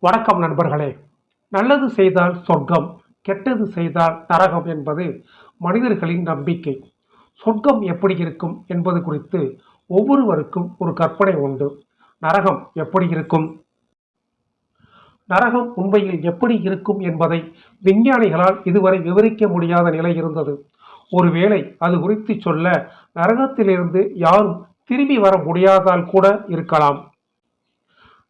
வணக்கம் நண்பர்களே. நல்லது செய்தால் சொர்க்கம் கெட்டது செய்தால் நரகம் என்பது மனிதர்களின் நம்பிக்கை. சொர்க்கம் எப்படி இருக்கும் என்பது குறித்து ஒவ்வொருவருக்கும் ஒரு கற்பனை உண்டு. நரகம் எப்படி இருக்கும்? நரகம் உண்மையில் எப்படி இருக்கும் என்பதை விஞ்ஞானிகளால் இதுவரை விவரிக்க முடியாத நிலை இருந்தது. ஒருவேளை அது குறித்து சொல்ல நரகத்திலிருந்து யாரும் திரும்பி வர முடியாதால் கூட இருக்கலாம்.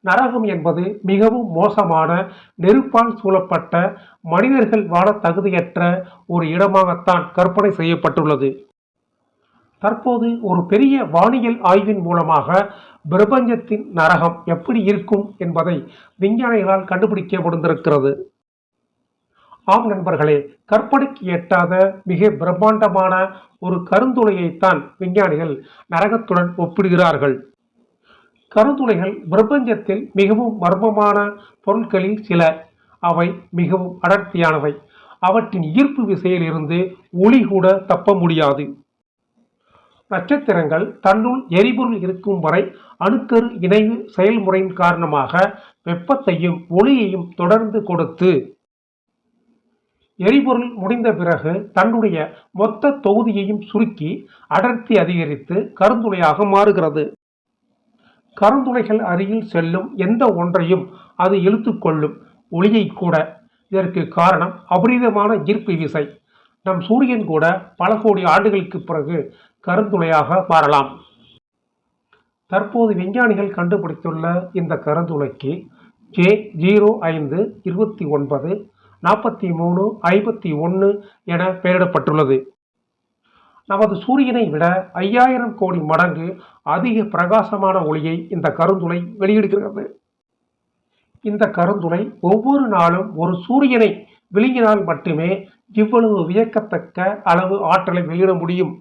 நரகம் என்பது மிகவும் மோசமான நெருப்பால் சூழப்பட்ட மனிதர்கள் வாழ தகுதியற்ற ஒரு இடமாகத்தான் கற்பனை செய்யப்பட்டுள்ளது. தற்போது ஒரு பெரிய வானியல் ஆய்வின் மூலமாக பிரபஞ்சத்தின் நரகம் எப்படி இருக்கும் என்பதை விஞ்ஞானிகளால் கண்டுபிடிக்க முடிந்திருக்கிறது. ஆம் நண்பர்களே கற்பனைக்கு எட்டாத மிக பிரம்மாண்டமான ஒரு கருந்துளையைத்தான் விஞ்ஞானிகள் நரகத்துடன் ஒப்பிடுகிறார்கள். கருந்துளைகள் பிரபஞ்சத்தில் மிகவும் மர்மமான பொருட்களில் சில. அவை மிகவும் அடர்த்தியானவை. அவற்றின் ஈர்ப்பு விசையில் இருந்து ஒளி கூட தப்ப முடியாது. நட்சத்திரங்கள் தன்னுள் எரிபொருள் இருக்கும் வரை அணுக்கரு இணைவு செயல்முறையின் காரணமாக வெப்பத்தையும் ஒளியையும் தொடர்ந்து கொடுத்து. எரிபொருள் முடிந்த பிறகு தன்னுடைய மொத்த தொகுதியையும் சுருக்கி அடர்த்தி அதிகரித்து கருந்துளையாக மாறுகிறது. கருந்துளைகள் அருகில் செல்லும் எந்த ஒன்றையும் அது இழுத்துக்கொள்ளும் ஒளியை கூட. இதற்கு காரணம் அபரிதமான ஈர்ப்பு விசை. நம் சூரியன் கூட பல கோடி ஆண்டுகளுக்கு பிறகு கருந்துளையாக மாறலாம். தற்போது விஞ்ஞானிகள் கண்டுபிடித்துள்ள இந்த கருந்துளைக்கு ஜே ஜீரோ ஐந்து இருபத்தி ஒன்பது நாற்பத்தி மூணு ஐம்பத்தி ஒன்று என பெயரிடப்பட்டுள்ளது. நமது சூரியனை விட ஐயாயிரம் கோடி மடங்கு அதிக பிரகாசமான ஒளியை இந்த கருந்துளை வெளியிடுகிறது. இந்த கருந்துளை ஒவ்வொரு நாளும் ஒரு சூரியனை விழுங்கினால் மட்டுமே இவ்வளவு வியக்கத்தக்க அளவு ஆற்றலை வெளியிட முடியும்.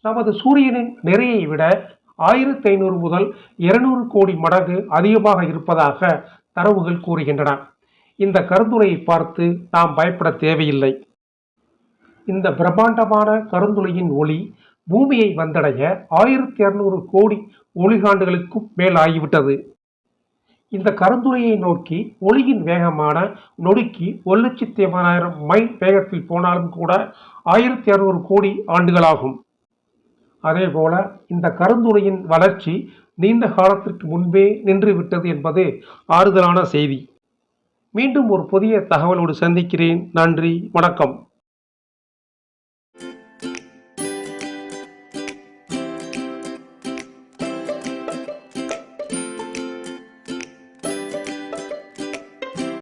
நமது சூரியனின் நிறையை விட ஆயிரத்தி ஐநூறு முதல் இருநூறு கோடி மடங்கு அதிகமாக இருப்பதாக தரவுகள் கூறுகின்றன. இந்த கருந்துரையை பார்த்து நாம் பயப்பட தேவையில்லை. இந்த பிரம்மாண்டமான கருந்துளையின் ஒளி பூமியை வந்தடைய ஆயிரத்தி இருநூறு கோடி ஒளிகாண்டுகளுக்கும் மேல் ஆகிவிட்டது இந்த கருந்துளையை நோக்கி ஒளியின் வேகமான நொடிக்கு ஒரு லட்சத்தி ஐம்பதாயிரம் மைல் வேகத்தில் போனாலும் கூட ஆயிரத்தி அறுநூறு கோடி ஆண்டுகளாகும். அதேபோல இந்த கருந்துளையின் வளர்ச்சி நீண்ட காலத்திற்கு முன்பே நின்று விட்டது என்பது ஆறுதலான செய்தி. மீண்டும் ஒரு புதிய தகவலோடு சந்திக்கிறேன். நன்றி வணக்கம்.